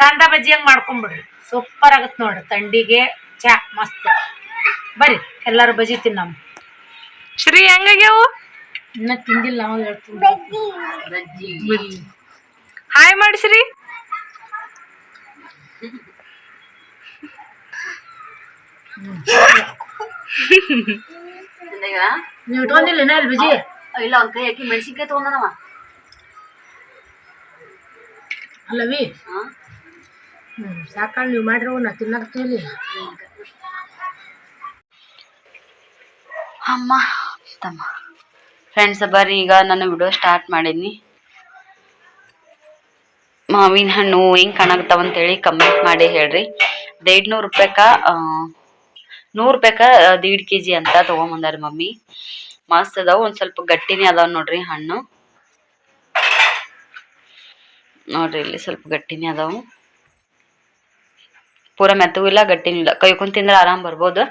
ಕಾಂದ ಬಜ್ಜಿ ಹಂಗೆ ಮಾಡ್ಕೊಂಬಿಡ್ರಿ. ಸೂಪರ್ ಆಗತ್ತೆ ನೋಡ್ರಿ ತಂಡಿಗೆ, ಚಾ ಮಸ್ತ್. ಬರ್ರಿ, ಎಲ್ಲರೂ ಬಜ್ಜಿ ತಿನ್ನಮ್ಮ. ಶ್ರೀ ಹೆಂಗಾಗ್ಯಾವು? ಇನ್ನ ತಿಂದಿಲ್ಲ ನಾವು ಹೇಳ್ತೀನಿ. ಹಾಯ್ ಮಾಡಿಸ್ರಿ? ನೀವು ಇಟ್ಕೊಂಡಿಲ್ಲ ಏನ ಇಲ್ಲಿ ಬಿಜಿ? ಇಲ್ಲ ಅವ್ನ ಕೈ ಹಾಕಿ ಮೆಣಸಿನ್ಕಾಯಿ ತಗೊಂಡನವ. ಅಲ್ಲವಿ ಹ್ಞೂ ಸಾಕಾಳು ನೀವು ಮಾಡ್ರಿ ನಾ ತಿನ್ನಕ್ತೀವಿ ಅಮ್ಮ ತಮ್ಮ. ಫ್ರೆಂಡ್ಸ್ ಬರ್ರಿ, ಈಗ ನಾನು ವಿಡಿಯೋ ಸ್ಟಾರ್ಟ್ ಮಾಡೀನಿ. ಮಾವಿನ ಹಣ್ಣು ಹೆಂಗ್ ಅಂತ ಅಂತೇಳಿ ಕಮೆಂಟ್ ಮಾಡಿ ಹೇಳ್ರಿ. ದೇಡ್ ನೂರ್ ರೂಪಾಯ್ಕ ನೂರು ರೂಪಾಯ್ಕ ದೀಡ್ ಕೆ ಜಿ ಅಂತ ತಗೊಂಬಂದಾರ ಮಮ್ಮಿ. ಮಸ್ತ್ ಅದಾವ, ಒಂದ್ ಸ್ವಲ್ಪ ಗಟ್ಟಿನೇ ಅದಾವ ನೋಡ್ರಿ ಹಣ್ಣು. ನೋಡ್ರಿ, ಇಲ್ಲಿ ಸ್ವಲ್ಪ ಗಟ್ಟಿನೇ ಅದಾವ. ಪೂರ ಮೆತ್ತಗೂ ಇಲ್ಲ, ಗಟ್ಟಿನೂ ಇಲ್ಲ. ಕೈಕೊಂಡ್ ತಿಂದ್ರೆ ಆರಾಮ್ ಬರ್ಬೋದು.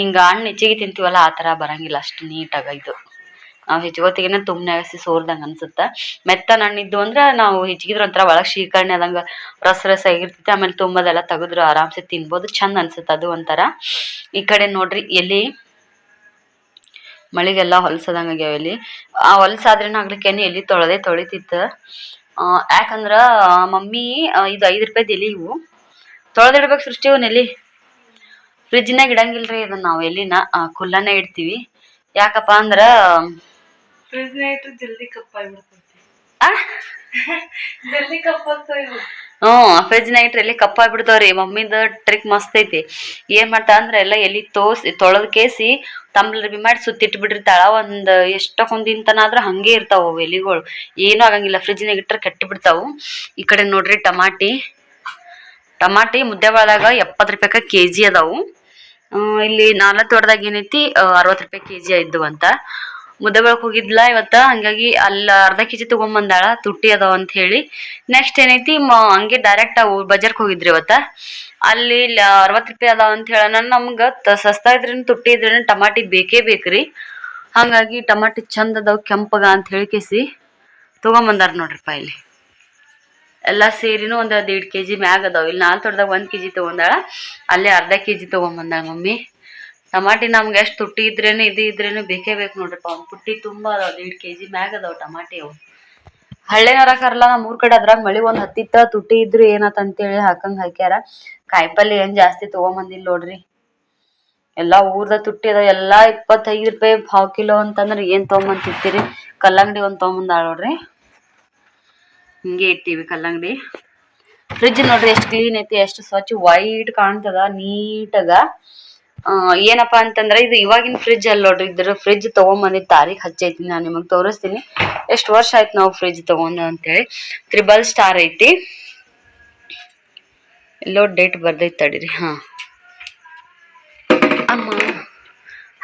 ಹಿಂಗ ಹಣ್ಣು ಹೆಚ್ಚಿಗೆ ತಿಂತೀವಲ್ಲ, ಆ ತರ ಬರಂಗಿಲ್ಲ. ಅಷ್ಟು ನೀಟಾಗ ಇದು ನಾವು ತುಂಬನೆ ಹಸಿ ಸೋರ್ದಂಗೆ ಅನ್ಸುತ್ತೆ. ಮೆತ್ತನ ಹಣ್ಣಿದ್ದು ಅಂದ್ರೆ ನಾವು ಹೆಚ್ಚಿಗಿದ್ರೆ ಒಂಥರ ಒಳಗೆ ಶೀಕರಣೆ ಆದಂಗೆ ರಸ ರಸ ಆಗಿರ್ತೈತಿ. ಆಮೇಲೆ ತುಂಬದೆಲ್ಲ ತೆಗೆದ್ರು ಆರಾಮ್ಸೆ ತಿನ್ಬೋದು. ಚಂದ ಅನ್ಸುತ್ತೆ ಅದು ಒಂಥರ. ಈ ಕಡೆ ನೋಡ್ರಿ ಎಲ್ಲಿ ಮಳಿಗೆಲ್ಲ ಹೊಲ್ಸದಂಗ ಆಗ್ಯಾವ ಎಲ್ಲಿ ಆ ಹೊಲ್ಸಾದ್ರೆ ಆಗ್ಲಿಕ್ಕೇನೆ ಎಲ್ಲಿ ತೊಳೆದೇ ತೊಳಿತಿತ್ತು. ಯಾಕಂದ್ರ ಮಮ್ಮಿ ಇದು ಐದು ರೂಪಾಯ್ದು ಎಲೆ ಇವು. ತೊಳೆದಿಡ್ಬೇಕು ಸೃಷ್ಟಿ ಎಲ್ಲಿ ಫ್ರಿಜ್ನಾಗ ಇಡಂಗಿಲ್ರಿ ಇದನ್ನ ನಾವು ಎಲ್ಲಿನ ಕುಲ್ಲನೆ ಇಡ್ತೀವಿ. ಯಾಕಪ್ಪ ಅಂದ್ರ ಫ್ರಿಜ್ ನೈಟ್ ಜಲ್ದಿ ಕಪ್ಪಾಗ್ಬಿಡ್ತೈತಿ ಆ? ಜಲ್ದಿ ಕಪ್ಪಾಗ್ತಾವ ಇವು. ಹ್ಞೂ ಫ್ರಿಜ್ನಾಗ ಇಟ್ರೆ ಎಲ್ಲಿ ಕಪ್ಪಾಗ್ಬಿಡ್ತಾವ್ರಿ ಮಮ್ಮಿದ ಟ್ರಿಕ್ ಮಸ್ತ್ ಐತಿ. ಏನ್ ಮಾಡ್ತಾ ಅಂದ್ರೆ ಎಲ್ಲ ಎಲ್ಲಿ ತೋಸಿ ತೊಳೆದ್ ಕೇಸಿ ತಂಬ್ಲರ್ ಬಿ ಮಾಡಿ ಸುತ್ತಿಟ್ಬಿಟ್ಟಿರ್ತಾಳ. ಒಂದ್ ಎಷ್ಟೊಂದಿನ ತನ ಆದ್ರ ಹಂಗೆ ಇರ್ತಾವ ಅವು ಎಲಿಗಳು. ಏನೂ ಆಗಂಗಿಲ್ಲ. ಫ್ರಿಜ್ನಾಗ ಇಟ್ಟರೆ ಕೆಟ್ಟ ಬಿಡ್ತಾವು ಈ ಕಡೆ ನೋಡ್ರಿ ಟಮಾಟಿ. ಟಮಾಟಿ ಮುದ್ದೆಬಾಳದಾಗ ಎಪ್ಪತ್ತು ರೂಪಾಯಿ ಕೆ ಜಿ ಅದಾವು ಇಲ್ಲಿ ನಾಲ್ಕು ತೋಟದಾಗ ಏನೈತಿ ಅರವತ್ತು ರೂಪಾಯಿ ಕೆ ಜಿ ಇದ್ದು ಅಂತ. ಮುದ್ದೆಬಾಳಕ್ ಹೋಗಿದ್ಲ ಇವತ್ತ, ಹಂಗಾಗಿ ಅಲ್ಲ, ಅರ್ಧ ಕೆಜಿ ತೊಗೊಂಬಂದಾಳ, ತುಟ್ಟಿ ಅದಾವ ಅಂತ ಹೇಳಿ. ನೆಕ್ಸ್ಟ್ ಏನೈತಿ ಹಂಗೆ ಡೈರೆಕ್ಟ್ ಬಜಾರ್ಕ್ ಹೋಗಿದ್ರಿ ಇವತ್ತ. ಅಲ್ಲಿ ಅರವತ್ತು ರೂಪಾಯಿ ಅದಾವ ಅಂತ ಹೇಳೋಣ ನಮ್ಗೆ ಸಸ್ತಾ ಇದ್ರೇನು, ತುಟ್ಟಿ ಇದ್ರೇನು, ಟಮಾಟಿ ಬೇಕೇ ಬೇಕ್ರಿ. ಹಾಗಾಗಿ ಟಮಾಟಿ ಚಂದ ಅದಾವ, ಕೆಂಪಗ ಅಂತ ಹೇಳಿ ಕೇಸಿ, ತೊಗೊಂಬಂದಾರ ನೋಡ್ರಿಪ್ಪ ಇಲ್ಲಿ. ಎಲ್ಲ ಸೇರಿನೂ ಒಂದು ಎರಡು ಕೆ ಜಿ ಮ್ಯಾಗ ಅದಾವ. ಇಲ್ಲಿ ನಾಲ್ಕು ತೋಟದಾಗ ಒಂದು ಕೆ ಜಿ ಅಲ್ಲಿ ಅರ್ಧ ಕೆ ಜಿ ಮಮ್ಮಿ. ಟಮಾಟಿ ನಮ್ಗೆ ಎಷ್ಟು ತುಟ್ಟಿ ಇದ್ರೇನು, ಇದು ಇದ್ರೇನು ಬೇಕೇ ಬೇಕು ನೋಡ್ರಿಪ್ಪ. ಒಂದು ಪುಟ್ಟಿ ತುಂಬ ಅದಾವ ಎರಡು ಕೆ ಜಿ ಮ್ಯಾಗ ಅದಾವ ಟಮಾಟಿ ಅವು. ಹಳ್ಳಿನರ ಕರಲ್ಲ ನಮ್ಮ ಊರ್ ಕಡೆ ಅದ್ರಾಗ ಮಳಿ ಒಂದ್ ಹತ್ತಿತ್ತ ತುಟ್ಟಿ ಇದ್ರು ಅಂತ ಅಂತೇಳಿ ಹಾಕಂಗ್ ಹಾಕ್ಯಾರ. ಕಾಯಿಪಲ್ಲೆ ಏನ್ ಜಾಸ್ತಿ ತಗೊಂಬಂದಿಲ್ಲ ನೋಡ್ರಿ. ಎಲ್ಲಾ ಊರ್ದ ತುಟ್ಟಿ ಅದಾವ, ಎಲ್ಲಾ ಇಪ್ಪತ್ತೈದು ರೂಪಾಯಿ ಪಾವ್ ಕಿಲೋ ಅಂತಂದ್ರ ಏನ್ ತಗೊಂಬಂದ್ ತಿಂತೀರಿ? ಕಲ್ಲಂಗಡಿ ಒಂದ್ ತಗೊಂಬಂದಾಳ ನೋಡ್ರಿ. ಹಿಂಗೆ ಇಟ್ಟಿವಿ ಕಲ್ಲಂಗಡಿ. ಫ್ರಿಜ್ ನೋಡ್ರಿ, ಎಷ್ಟು ಕ್ಲೀನ್ ಐತಿ, ಎಷ್ಟು ಸ್ವಚ್ಛ ವೈಟ್ ಕಾಣ್ತದ, ನೀಟಾಗ. ಏನಪ್ಪಾ ಅಂತಂದ್ರೆ ಇದು ಇವಾಗಿನ ಫ್ರಿಜ್ ಅಲ್ಲಿ ನೋಡ್ರಿ ಇದ್ರ ಫ್ರಿಜ್ ತಗೊಂಬಂದಿದ್ ತಾರೀಖ್ ಹಚ್ಚೈತಿ, ನಾನು ನಿಮಗ್ ತೋರಿಸ್ತೀನಿ. ಎಷ್ಟು ವರ್ಷ ಆಯ್ತು ನಾವು ಫ್ರಿಜ್ ತಗೊಂಡ ಅಂತೇಳಿ. ತ್ರಿಬಲ್ ಸ್ಟಾರ್ ಐತಿ. ಎಲ್ಲೋ ಡೇಟ್ ಬರ್ದೈತಿ ತಡೀರಿ, ಹಾ. ಅಮ್ಮ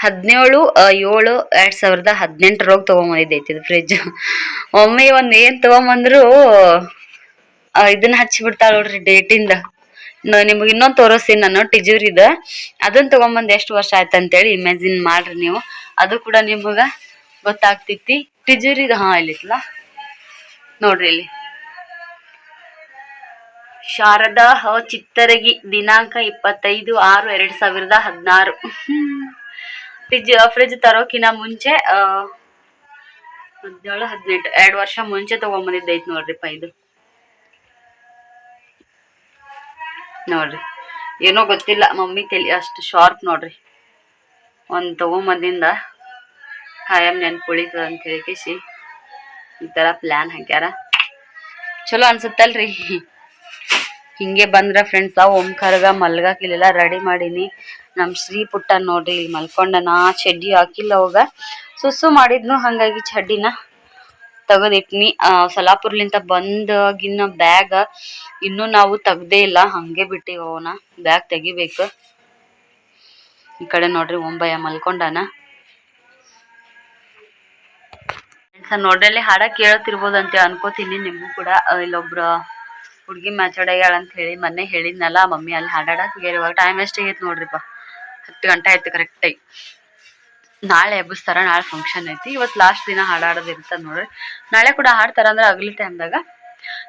ಹದಿನೇಳು ಏಳು, ಎರಡ್ ಸಾವಿರದ ಹದಿನೆಂಟರೊಳಗೆ ತಗೊಂಬಂದಿದ್ದೈತಿ ಇದು ಫ್ರಿಜ್ ಒಮ್ಮೆ ಒಂದ್ ಏನ್ ತಗೊಂಬಂದ್ರು ಇದನ್ನ ಇದನ್ನ ಹಚ್ಚಿಬಿಡ್ತಾಳ ನೋಡ್ರಿ ಡೇಟಿಂದ ನಿಮ್ಗೆ ಇನ್ನೊಂದು ತೋರಿಸ್ತೀನಿ ನಾನು, ಟಿಜೂರಿದ. ಅದನ್ನ ತಗೊಂಬಂದ್ ಎಷ್ಟು ವರ್ಷ ಆಯ್ತು ಅಂತೇಳಿ ಇಮ್ಯಾಜಿನ್ ಮಾಡ್ರಿ ನೀವು. ಅದು ಕೂಡ ನಿಮಗ ಗೊತ್ತಾಗ್ತೈತಿ ಟಿಜೂರಿದ, ಹಾ ಇಲ್ಲಿತ್ಲ ನೋಡ್ರಿ ಇಲ್ಲಿ. ಶಾರದಾ ಹ ಚಿತ್ತರಗಿ, ದಿನಾಂಕ ಇಪ್ಪತ್ತೈದು ಆರು ಎರಡು ಸಾವಿರದ ಹದಿನಾರು. ಫ್ರಿಜ್ ಫ್ರಿಜ್ ತರೋಕಿನ ಮುಂಚೆ ಹದಿನೇಳು, ಹದಿನೆಂಟು, ಎರಡು ವರ್ಷ ಮುಂಚೆ ತಗೊಂಬಂದಿದ್ದೈತಿ ನೋಡ್ರಿಪ್ಪ ಇದು. ನೋಡ್ರಿ. ಏನೋ ಗೊತ್ತಿಲ್ಲ, ಮಮ್ಮಿ ತಲೆ ಅಷ್ಟು ಶಾರ್ಪ್ ನೋಡ್ರಿ. ಒಂದು ತಗೊಂಬಂದಿಂದ ಖಾಯಂ ನೆನ್ಪು ಉಳಿತದ ಅಂತ ಹೇಳಿ ಕೇಸಿ ಈ ಥರ ಪ್ಲ್ಯಾನ್ ಹಾಕ್ಯಾರ. ಚಲೋ ಅನ್ಸುತ್ತಲ್ರಿ. ಹಿಂಗೆ ಬಂದ್ರ ಫ್ರೆಂಡ್ಸ್ ತಾವ ಓಂ ಕರ್ಗ ಮಲ್ಗಾಕಿಲ್ಲ ರೆಡಿ ಮಾಡೀನಿ. ನಮ್ಮ ಶ್ರೀ ಪುಟ್ಟ ನೋಡ್ರಿ, ಇಲ್ಲಿ ಮಲ್ಕೊಂಡನ, ಚಡ್ಡಿ ಹಾಕಿಲ್ಲ ಅವಾಗ. ಸುಸ್ಸು ಮಾಡಿದ್ನು, ಹಂಗಾಗಿ ಚಡ್ಡಿನ. ತೆಗೆದಿಟ್ನಿ ಸಲಾಪುರ್ಲಿಂತ ಬಂದಾಗಿನ ಬ್ಯಾಗ್ ಇನ್ನೂ ನಾವು ತೆಗ್ದೇ ಇಲ್ಲ. ಹಂಗೆ ಬಿಟ್ಟಿವಿ ಅವನ. ಬ್ಯಾಗ್ ತೆಗಿಬೇಕು. ಈ ಕಡೆ ನೋಡ್ರಿ ಒಂಬಯ್ಯ ಮಲ್ಕೊಂಡಾನ. ನೋಡ್ರಲ್ಲಿ ಹಾಡ ಅಂತ ಅನ್ಕೋತೀನಿ ನಿಮಗೂ ಕೂಡ. ಇಲ್ಲೊಬ್ರು ಹುಡುಗಿ ಮ್ಯಾಚೋಡ್ಯಾಳ ಅಂತ ಹೇಳಿ ಮೊನ್ನೆ ಹೇಳಿದ್ನಲ್ಲ, ಮಮ್ಮಿ ಅಲ್ಲಿ ಹಾಡಾಡಕ್. ಹೋಗ್ಯಾರ ಇವಾಗ ಟೈಮ್ ಎಷ್ಟಾಗೈತೆ ನೋಡ್ರಿಪ್ಪ. ಹತ್ತು ಗಂಟೆ ಆಯ್ತು ಕರೆಕ್ಟಾಗಿ ನಾಳೆ ಎಬ್ಬಿಸ್ತಾರ, ನಾಳೆ ಫಂಕ್ಷನ್ ಐತಿ. ಇವತ್ತು ಲಾಸ್ಟ್ ದಿನ ಹಾಡಾಡೋದು ಇರ್ತದೆ ನೋಡ್ರಿ. ನಾಳೆ ಕೂಡ ಹಾಡ್ತಾರ ಅಂದ್ರೆ ಅಗಲಿ ಟೈಮ್ದಾಗ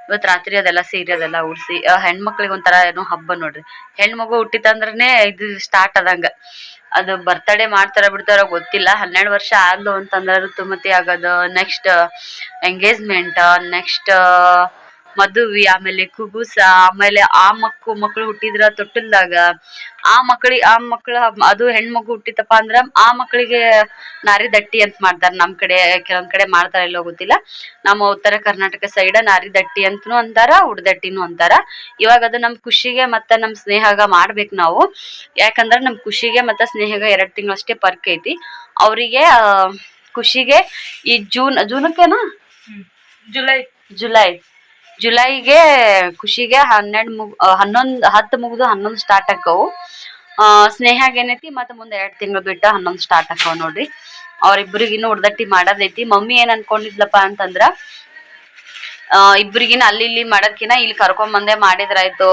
ಇವತ್ತು ರಾತ್ರಿ ಅದೆಲ್ಲ ಸೀರೆ ಅದೆಲ್ಲ ಉಡ್ಸಿ ಹೆಣ್ಮಕ್ಳಿಗೆ ಒಂಥರ ಏನೋ ಹಬ್ಬ ನೋಡ್ರಿ. ಹೆಣ್ಮಗು ಹುಟ್ಟಿತಂದ್ರೆ ಇದು ಸ್ಟಾರ್ಟ್ ಆದಂಗ. ಅದು ಬರ್ತಡೇ ಮಾಡ್ತಾರ ಬಿಡ್ತಾರ ಗೊತ್ತಿಲ್ಲ. ಹನ್ನೆರಡು ವರ್ಷ ಆದ್ಲು ಅಂತಂದ್ರೆ ಋತುಮತಿ ಆಗೋದು ನೆಕ್ಸ್ಟ್ ಎಂಗೇಜ್ಮೆಂಟ್ ನೆಕ್ಸ್ಟ್ ಮದುವೆ ಆಮೇಲೆ ಕುಗುಸ ಆಮೇಲೆ ಆ ಮಕ್ಕು ಮಕ್ಕಳು ಹುಟ್ಟಿದ್ರ ತೊಟ್ಟಿಲ್ದಾಗ ಆ ಮಕ್ಳಿಗೆ ಆ ಮಕ್ಳು ಅದು ಹೆಣ್ಮಗು ಹುಟ್ಟಿತಪ್ಪ ಅಂದ್ರ ಆ ಮಕ್ಕಳಿಗೆ ನಾರಿ ದಟ್ಟಿ ಅಂತ ಮಾಡ್ತಾರ. ನಮ್ ಕಡೆ ಕೆಲವೊಂದ್ ಕಡೆ ಮಾಡ್ತಾರ ಇಲ್ಲೋ ಗೊತ್ತಿಲ್ಲ. ನಮ್ಮ ಉತ್ತರ ಕರ್ನಾಟಕ ಸೈಡ ನಾರಿ ದಟ್ಟಿ ಅಂತನೂ ಅಂತಾರ ಉಡ್ದಟ್ಟಿನೂ ಅಂತಾರ. ಇವಾಗ ಅದು ನಮ್ ಖುಷಿಗೆ ಮತ್ತ ನಮ್ ಸ್ನೇಹಗ ಮಾಡ್ಬೇಕು ನಾವು. ಯಾಕಂದ್ರ ನಮ್ ಖುಷಿಗೆ ಮತ್ತ ಸ್ನೇಹಗ ಎರಡ್ ತಿಂಗಳಷ್ಟೇ ಪರ್ಕ್ ಐತಿ. ಅವರಿಗೆ ಖುಷಿಗೆ ಈ ಜೂನ್ ಜೂನಕ್ಕೇನಾ? ಜುಲೈ. ಜುಲೈ. ಜುಲೈಗೆ ಖುಷಿಗೆ ಹನ್ನೆರಡು ಮುಗ್ ಹನ್ನೊಂದು ಹತ್ತು ಮುಗಿದು ಹನ್ನೊಂದು ಸ್ಟಾರ್ಟ್ ಆಕ್ಕವು. ಆ, ಸ್ನೇಹಾಗ ಏನೈತಿ ಮತ್ತೆ ಮುಂದೆ ಎರಡು ತಿಂಗಳು ಬಿಟ್ಟು ಹನ್ನೊಂದು ಸ್ಟಾರ್ಟ್ ಆಕ್ಕವ ನೋಡ್ರಿ. ಅವ್ರಿಬ್ಬರಿಗಿನ್ನು ಉಡ್ದಟ್ಟಿ ಮಾಡೋದೈತಿ. ಮಮ್ಮಿ ಏನ್ ಅನ್ಕೊಂಡಿದ್ಲಪ್ಪ ಅಂತಂದ್ರ ಆ, ಇಬ್ರಿಗಿನ ಅಲ್ಲಿ ಇಲ್ಲಿ ಮಾಡೋದ್ಕಿನ ಇಲ್ಲಿ ಕರ್ಕೊಂಬಂದೇ ಮಾಡಿದ್ರಾಯ್ತು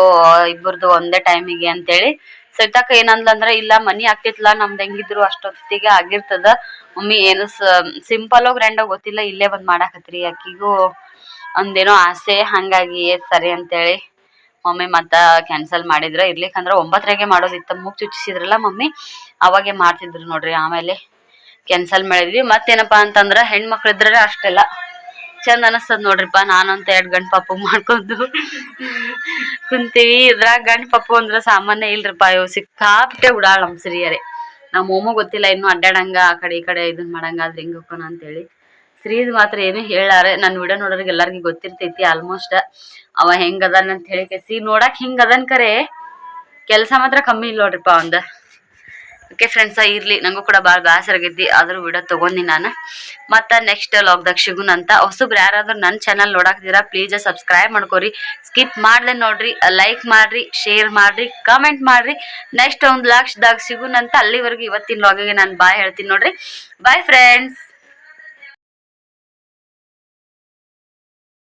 ಇಬ್ಬರದು ಒಂದೇ ಟೈಮಿಗೆ ಅಂತೇಳಿ. ಸವಿತಾಕ ಏನಂದ್ಲಂದ್ರ ಇಲ್ಲ ಮನಿ ಆಗ್ತಿತ್ಲಾ ನಮ್ದು ಹೆಂಗಿದ್ರು ಅಷ್ಟೊತ್ತಿಗೆ ಆಗಿರ್ತದ. ಮಮ್ಮಿ ಏನು ಸಿಂಪಲ್ ಗ್ರ್ಯಾಂಡ್ ಗೊತ್ತಿಲ್ಲ ಇಲ್ಲೇ ಬಂದ್ ಮಾಡಾಕತ್ರಿ. ಆಕಿಗೂ ಒಂದೇನೋ ಆಸೆ, ಹಂಗಾಗಿ ಸರಿ ಅಂತೇಳಿ ಮಮ್ಮಿ ಮತ್ತ ಕ್ಯಾನ್ಸಲ್ ಮಾಡಿದ್ರ. ಇರ್ಲಿಕ್ಕಂದ್ರ ಒಂಬತ್ತರಾಗೆ ಮಾಡೋದಿತ್ತ. ಮೂಗ್ ಚುಚ್ಚಿಸಿದ್ರಲ್ಲ ಮಮ್ಮಿ, ಅವಾಗೆ ಮಾಡ್ತಿದ್ರು ನೋಡ್ರಿ. ಆಮೇಲೆ ಕ್ಯಾನ್ಸಲ್ ಮಾಡಿದ್ವಿ. ಮತ್ತೇನಪ್ಪಾ ಅಂತಂದ್ರ ಹೆಣ್ಮಕ್ಳು ಇದ್ರೆ ಅಷ್ಟೆಲ್ಲ. ಚಂದ ಅನಸ್ತದ ನೋಡ್ರಿಪ್ಪ. ನಾನಂತ ಎರಡ್ ಗಂಡ್ ಪಪ್ಪು ಮಾಡ್ಕೊಂಡು ಕುಂತೀವಿ. ಇದ್ರಾಗ ಗಂಡ್ ಪಪ್ಪು ಅಂದ್ರ ಸಾಮಾನ್ಯ ಇಲ್ರಿಪ್ಪ. ಇವ್ ಸಿಕ್ಕಾಪಟ್ಟೆ ಉಡಾಳ ನಮ್ ಸಿರಿಯರೇ ನಮ್ಮ ಮೊಮ್ಮ ಗೊತ್ತಿಲ್ಲ, ಇನ್ನು ಅಡ್ಡಾಡಂಗ, ಆ ಕಡೆ ಈ ಕಡೆ ಇದನ್ ಮಾಡಂಗ ಅದ್ರ ಹೆಂಗ್ ಹೋಗೋಣ ಅಂತೇಳಿ. ಶ್ರೀದ್ ಮಾತ್ರ ಏನು ಹೇಳಾರೆ ನನ್ನ ವಿಡಿಯೋ ನೋಡೋರಿಗೆ ಎಲ್ಲರಿಗೂ ಗೊತ್ತಿರ್ತೈತಿ ಆಲ್ಮೋಸ್ಟ್ ಅವ ಹೆಂಗ್ ಅದಾನ ಅಂತ ಹೇಳಿ ಕೇಸಿ ನೋಡಕ್ ಹಿಂಗ್ ಅದನ್ ಕರೆ. ಕೆಲಸ ಮಾತ್ರ ಕಮ್ಮಿ ಇಲ್ಲ ನೋಡ್ರಿಪ್ಪ ಅವಂದ. ಓಕೆ ಫ್ರೆಂಡ್ಸ ಇರ್ಲಿ. ನಂಗೂ ಕೂಡ ಭಾಳ ಬೇಸರ ಆಗೈತಿ. ಆದ್ರೂ ವಿಡಿಯೋ ತಗೊಂಡಿ ನಾನು. ಮತ್ತು ನೆಕ್ಸ್ಟ್ ಲಾಗ್ದಾಗ ಸಿಗುನ್ ಅಂತ. ಹೊಸಬ್ರು ಯಾರಾದ್ರೂ ನನ್ನ ಚಾನಲ್ ನೋಡಾಕ್ತೀರಾ ಪ್ಲೀಸ್ ಸಬ್ಸ್ಕ್ರೈಬ್ ಮಾಡ್ಕೊರಿ. ಸ್ಕಿಪ್ ಮಾಡ್ಲೆ ನೋಡ್ರಿ. ಲೈಕ್ ಮಾಡ್ರಿ ಶೇರ್ ಮಾಡ್ರಿ ಕಮೆಂಟ್ ಮಾಡ್ರಿ. ನೆಕ್ಸ್ಟ್ ಒಂದು ಲಕ್ಷದಾಗ ಸಿಗುನ್ ಅಂತ. ಅಲ್ಲಿವರೆಗೂ ಇವತ್ತಿನ ಲಾಗಿಗೆ ನಾನು ಬಾಯ್ ಹೇಳ್ತೀನಿ ನೋಡ್ರಿ. Bye friends